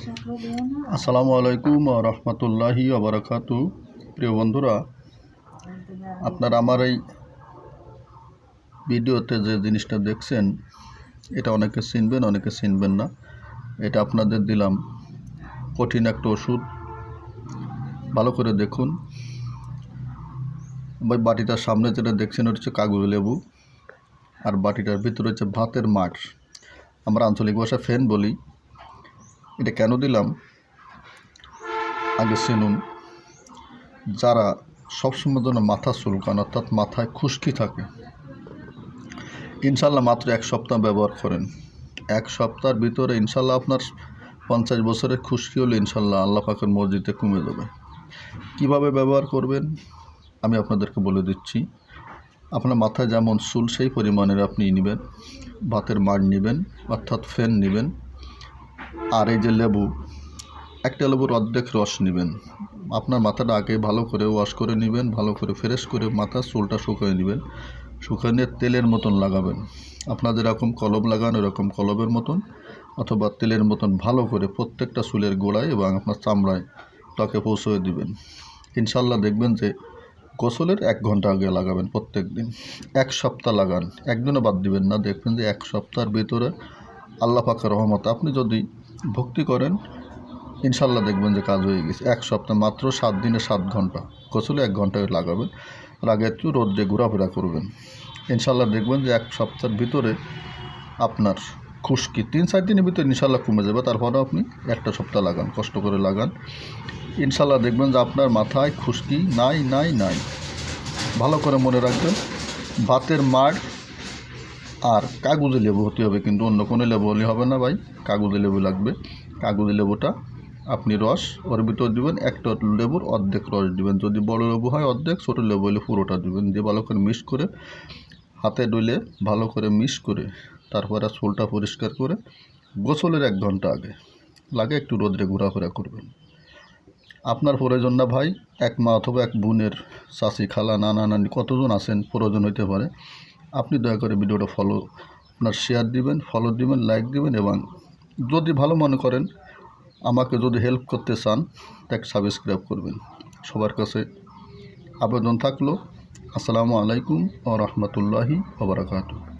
আসসালামু আলাইকুম রহমতুল্লাহি আবরাকাতু প্রিয় বন্ধুরা, আপনারা আমার এই ভিডিওতে যে জিনিসটা দেখছেন, এটা অনেকে চিনবেন অনেকে চিনবেন না। এটা আপনাদের দিলাম কঠিন একটা ওষুধ। ভালো করে দেখুন। বাটিটার সামনে যেটা দেখছেন, ওটা হচ্ছে কাগজ লেবু। আর বাটিটার ভিতরে হচ্ছে ভাতের মাঠ। আমরা আঞ্চলিক ভাষা ফেন বলি। এটা কেন দিলাম? আগে শুনুন। যারা সবসময় জন্য মাথা চুলকান, অর্থাৎ মাথায় খুশকি থাকে, ইনশাল্লাহ মাত্র এক সপ্তাহ ব্যবহার করেন। এক সপ্তাহের ভিতরে ইনশাল্লাহ আপনার পঞ্চাশ বছরের খুশকি হলে ইনশাল্লাহ আল্লাহ পাকের মসজিদে কমে যাবে। কীভাবে ব্যবহার করবেন? আমি আপনাদেরকে বলে দিচ্ছি। আপনার মাথায় যেমন চুল, সেই পরিমাণের আপনি নেবেন। ভাতের মাড় নেবেন, অর্থাৎ ফ্যান নেবেন। আর এই যে লেবু, একটা লেবুর অর্ধেক রস নেবেন। আপনার মাথাটা আগে ভালো করে ওয়াশ করে নেবেন, ভালো করে ফ্রেশ করে মাথার চুলটা শুকিয়ে নেবেন। শুকিয়ে নিয়ে তেলের মতন লাগাবেন। আপনাদের এরকম কলম লাগান এরকম কলমের মতন, অথবা তেলের মতন ভালো করে প্রত্যেকটা চুলের গোড়ায় এবং আপনার চামড়ায় ত্বকে পৌঁছে দিবেন। ইনশাল্লাহ দেখবেন যে গোসলের এক ঘণ্টা আগে লাগাবেন প্রত্যেক দিন। এক সপ্তাহ লাগান। একদিনও বাদ দিবেন না। দেখবেন যে এক সপ্তাহের ভিতরে আল্লাহ পাকের রহমত আপনি যদি ভক্তি করেন, ইনশাল্লাহ দেখবেন যে কাজ হয়ে গেছে। এক সপ্তাহ মাত্র সাত দিনে সাত ঘণ্টা। গোসলে এক ঘন্টায় লাগাবেন আগে একটু রোদ্রে ঘোরাফেরা করবেন। ইনশাল্লাহ দেখবেন যে এক সপ্তাহের ভিতরে আপনার খুশকি তিন চার দিনের ভিতরে ইনশাল্লাহ কমে যাবে। তারপরে আপনি একটা সপ্তাহ লাগান, কষ্ট করে লাগান। ইনশাল্লাহ দেখবেন যে আপনার মাথায় খুশকি নাই নাই নাই। ভালো করে মনে রাখবেন, ভাতের মাড় আর কাগজে লেবু হতে হবে, কিন্তু অন্য কোনো লেবু হলে হবে না ভাই। কাগজে লেবু লাগবে। কাগজে লেবুটা আপনি রস ওর ভিতর দিবেন, একটা লেবুর অর্ধেক রস দিবেন। যদি বড় লেবু হয় অর্ধেক, ছোটো লেবু হলে পুরোটা দিবেন। দিয়ে ভালো করে মিক্স করে হাতে ডলে ভালো করে মিক্স করে তারপরে চুলটা পরিষ্কার করে গোসলের এক ঘণ্টা আগে, লাগে একটু রোদ্রে ঘোরাফেরা করবেন। আপনার প্রয়োজন না ভাই, এক মা অথবা এক বোনের চাষি খালা, নানা, নানি, কতজন আছেন, প্রয়োজন হইতে পারে। আপনি দয়া করে ভিডিওটা ফলো আপনার শেয়ার দিবেন ফলো দিবেন লাইক দিবেন এবং যদি ভালো মনে করেন, আমাকে যদি হেল্প করতে চান, তাকে সাবস্ক্রাইব করবেন। সবার কাছে আবেদন থাকল। আসসালামু আলাইকুম ও রহমতুল্লাহি